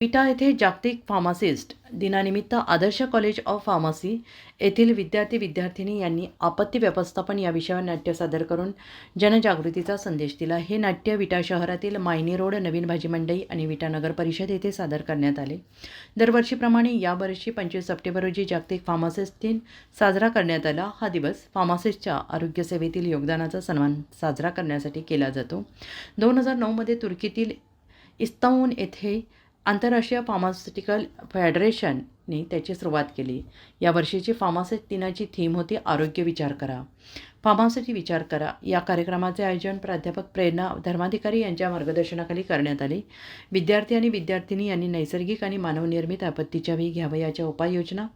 विटा येथे जागतिक फार्मासिस्ट दिनानिमित्त आदर्श कॉलेज ऑफ फार्मसी येथील विद्यार्थी विद्यार्थिनी यांनी आपत्ती व्यवस्थापन या विषयावर नाट्य सादर करून जनजागृतीचा संदेश दिला. हे नाट्य विटा शहरातील मायनी रोड नवीन भाजी मंडई आणि विटा नगर परिषद येथे सादर करण्यात आले. दरवर्षीप्रमाणे यावर्षी पंचवीस सप्टेंबर रोजी जागतिक फार्मासिस्ट दिन साजरा करण्यात आला. हा दिवस फार्मासिस्टच्या आरोग्यसेवेतील योगदानाचा सन्मान साजरा करण्यासाठी केला जातो. दोन हजार नऊमध्ये तुर्कीतील इस्तांबूल येथे आंतरराष्ट्रीय फार्मास्युटिकल फेडरेशनने त्याची सुरुवात केली. या वर्षीची फार्मासिस्ट दिनाची थीम होती आरोग्य विचार करा. फार्मासाठी विचार करा. या कार्यक्रमाचे आयोजन प्राध्यापक प्रेरणा धर्माधिकारी यांच्या मार्गदर्शनाखाली करण्यात आले. विद्यार्थी आणि विद्यार्थिनी यांनी नैसर्गिक आणि मानवनिर्मित आपत्तीच्या वेळी घ्यावयाच्या उपाययोजना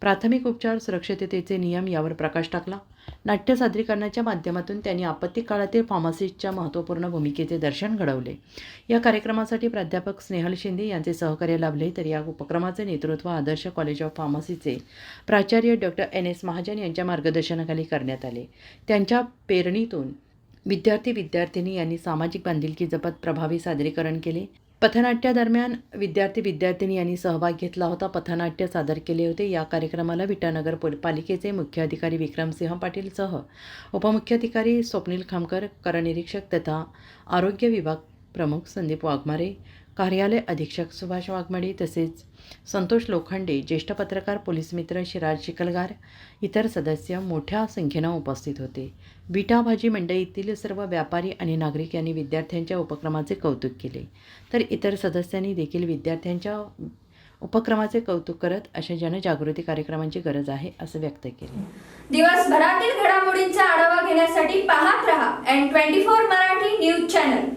प्राथमिक उपचार सुरक्षिततेचे नियम यावर प्रकाश टाकला. नाट्य सादरीकरणाच्या माध्यमातून त्यांनी आपत्ती काळातील फार्मासिस्टच्या महत्त्वपूर्ण भूमिकेचे दर्शन घडवले. या कार्यक्रमासाठी प्राध्यापक स्नेहल शिंदे यांचे सहकार्य लाभले. तर या उपक्रमाचे नेतृत्व आदर्श कॉलेज ऑफ फार्मसीचे प्राचार्य डॉक्टर एन एस महाजन यांच्या मार्गदर्शनाखाली करण्यात आले. त्यांच्या पेरणीतून विद्यार्थी विद्यार्थिनी यांनी सामाजिक बांधिलकी जपत प्रभावी सादरीकरण केले. पथनाट्यादरम्यान विद्यार्थी विद्यार्थिनी यांनी सहभाग घेतला होता. पथनाट्य सादर केले होते. या कार्यक्रमाला विटानगर पोल पालिकेचे मुख्य अधिकारी विक्रमसिंह पाटीलसह उपमुख्याधिकारी स्वप्नील खामकर करनिरीक्षक तथा आरोग्य विभाग प्रमुख संदीप वाघमारे कार्यालय अधीक्षक सुभाष वाघमडे तसेच संतोष लोखंडे ज्येष्ठ पत्रकार पोलीस मित्र शिराज चिखलगार इतर सदस्य मोठ्या संख्येनं उपस्थित होते. बिटा भाजी मंडईतील सर्व व्यापारी आणि नागरिक यांनी विद्यार्थ्यांच्या उपक्रमाचे कौतुक केले. तर इतर सदस्यांनी देखील विद्यार्थ्यांच्या उपक्रमाचे कौतुक करत अशा जनजागृती कार्यक्रमांची गरज आहे असं व्यक्त केले. दिवसभरातील घडामोडींचा आढावा घेण्यासाठी पाहत रहा N twenty four Marathi news channel.